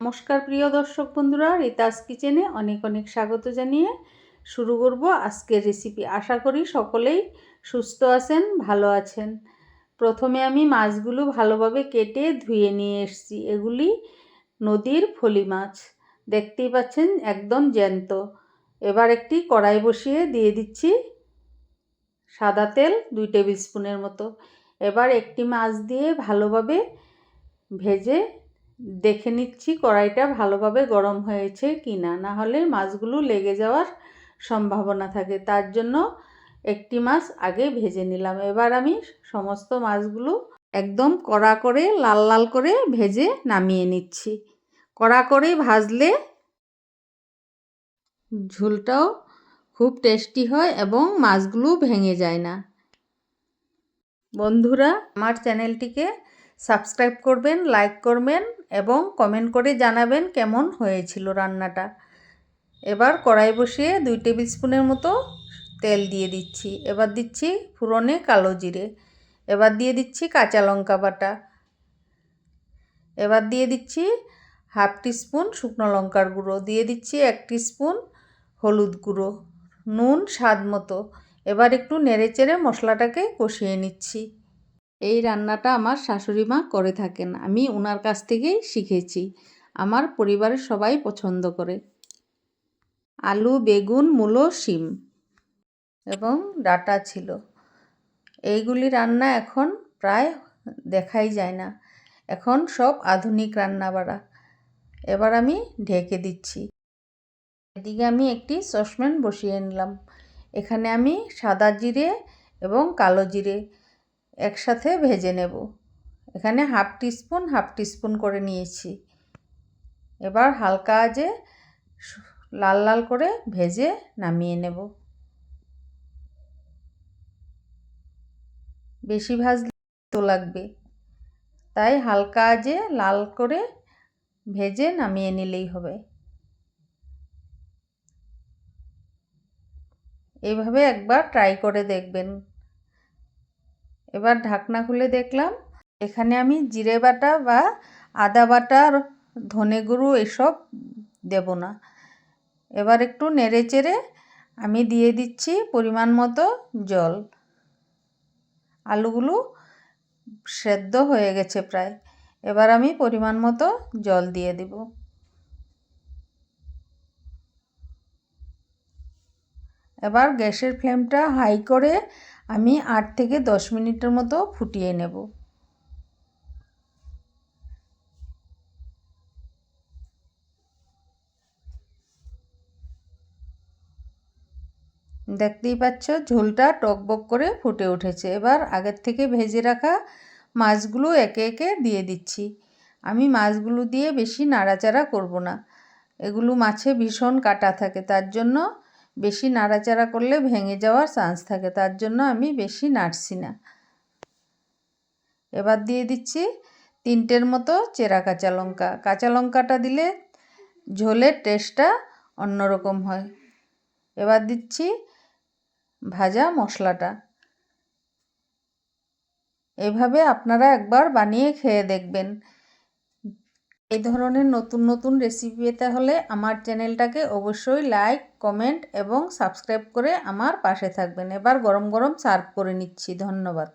নমস্কার প্রিয় দর্শক বন্ধুরা, রিতাস কিচেনে অনেক অনেক স্বাগত জানিয়ে শুরু করব আজকের রেসিপি আশা করি সকলেই সুস্থ আছেন, ভালো আছেন। প্রথমে আমি মাছগুলো ভালোভাবে কেটে ধুয়ে নিয়ে এসেছি। এগুলি নদীর ফলি মাছ। দেখতেই পাচ্ছেন, একদম জ্যান্ত। এবার একটি কড়াই বসিয়ে দিয়ে দিচ্ছি সাদা তেল দুই টেবিল স্পুনের মতো। এবার একটি মাছ দিয়ে ভালোভাবে ভেজে দেখে নিচ্ছি কড়াইটা ভালোভাবে গরম হয়েছে কি না না হলে মাছগুলো লেগে যাওয়ার সম্ভাবনা থাকে। তার জন্য একটি মাছ আগে ভেজে নিলাম। এবার আমি সমস্ত মাছগুলো একদম কড়া করে, লাল লাল করে ভেজে নামিয়ে নিচ্ছি। কড়া করে ভাজলে ঝোলটাও খুব টেস্টি হয় এবং মাছগুলো ভেঙে যায় না। বন্ধুরা, আমার চ্যানেলটিকে সাবস্ক্রাইব করবেন, লাইক করবেন এবং কমেন্ট করে জানাবেন কেমন হয়েছিল রান্নাটা। এবার কড়াই বসিয়ে দুই টেবিল স্পুনের মতো তেল দিয়ে দিচ্ছি। এবার দিচ্ছি ফুরনে কালো জিরে। এবার দিয়ে দিচ্ছি কাঁচা লঙ্কা বাটা। এবার দিয়ে দিচ্ছি হাফ স্পুন শুকনো লঙ্কার গুঁড়ো। দিয়ে দিচ্ছি এক স্পুন হলুদ গুঁড়ো। নুন স্বাদ মতো। এবার একটু নেড়ে চেড়ে মশলাটাকে কষিয়ে নিচ্ছি। এই রান্নাটা আমার শাশুড়ি মা করে থাকেন। আমি ওনার কাছ থেকেই শিখেছি। আমার পরিবারের সবাই পছন্দ করে। আলু, বেগুন, মূলো, শিম এবং ডাটা ছিল। এইগুলি রান্না এখন প্রায় দেখাই যায় না। এখন সব আধুনিক রান্না বাড়া এবার আমি ঢেকে দিচ্ছি। এদিকে আমি একটি সসপ্যান বসিয়ে নিলাম। এখানে আমি সাদা জিরে এবং কালো জিরে একসাথে ভেজে নেব। এখানে হাফ টিস্পুন হাফ টিস্পুন করে নিয়েছি। এবার হালকা আজে লাল লাল করে ভেজে নামিয়ে নেব। বেশি ভাজলে তো লাগবে। তাই হালকা আজে লাল করে ভেজে নামিয়ে নিলেই হবে। এইভাবে একবার ট্রাই করে দেখবেন। এবার ঢাকনা খুলে দেখলাম, এখানে আমি জিরে বাটা বা আদা বাটা ধনে গুঁড়ো এসব দেব না। এবার একটু নেড়ে চেড়ে আমি দিয়ে দিচ্ছি পরিমাণ মতো জল। আলুগুলো সেদ্ধ হয়ে গেছে প্রায়। এবার আমি পরিমাণ মতো জল দিয়ে দেব। এবার গ্যাসের ফ্লেমটা হাই করে আমি আট থেকে দশ মিনিটের মতো ফুটিয়ে নেব। দেখতেই পাচ্ছ, ঝোলটা টকবক করে ফুটে উঠেছে। এবার আগের থেকে ভেজে রাখা মাছগুলো একে একে দিয়ে দিচ্ছি। আমি মাছগুলো দিয়ে বেশি নাড়াচাড়া করব না। এগুলো মাছে ভীষণ কাটা থাকে, তার জন্য বেশি নাড়াচাড়া করলে ভেঙে যাওয়ার চান্স থাকে, তার জন্য আমি বেশি নাড়ছি না। এবার দিয়ে দিচ্ছি তিনটের মতো চেরা কাঁচা লঙ্কা। কাঁচা লঙ্কাটা দিলে ঝোলের টেস্টটা অন্যরকম হয়। এবার দিচ্ছি ভাজা মশলাটা। এভাবে আপনারা একবার বানিয়ে খেয়ে দেখবেন। এই ধরনের নতুন নতুন রেসিপি পেতে হলে আমার চ্যানেলটাকে অবশ্যই লাইক কমেন্ট এবং সাবস্ক্রাইব করে আমার পাশে থাকবেন। এবার গরম গরম সার্ভ করে নিচ্ছি। ধন্যবাদ।